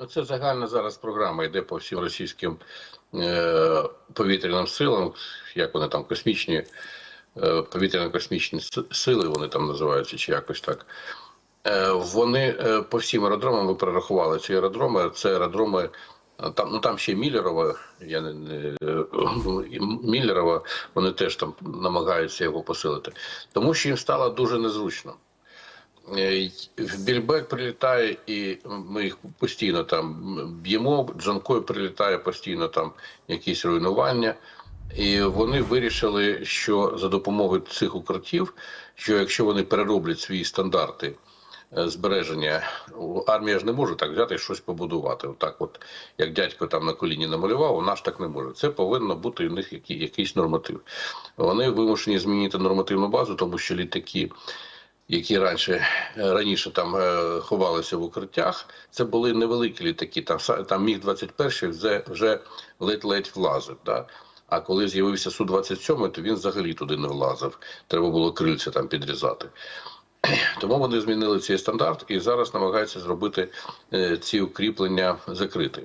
Ну, Це загальна зараз програма йде по всім російським е, повітряним силам, як вони там космічні, е, повітряно-космічні сили, вони там називаються, чи якось так. Е, вони е, по всім аеродромам ми перерахували ці аеродроми. Це аеродроми. Там, ну там ще Міллерова, я не, не е, Міллерова, вони теж там намагаються його посилити, тому що їм стало дуже незручно. Е, В Більбек прилітає, і ми їх постійно там б'ємо. Джанкой прилітає постійно там якісь руйнування. І вони вирішили, що за допомогою цих укриттів, що якщо вони перероблять свої стандарти е, збереження, армія ж не може так взяти і щось побудувати. Отак, от як дядько там на коліні намалював, вона ж так не може. Це повинно бути у них якийсь норматив. Вони вимушені змінити нормативну базу, тому що літаки які раніше е, раніше там е, ховалися в укриттях, це були невеликі літаки. Там там міг 21 вже вже ледь-ледь влазив. Да? А коли з'явився су 27 то він взагалі туди не влазив. Треба було крильця там підрізати. Тому вони змінили цей стандарт і зараз намагаються зробити е, ці укріплення закрити.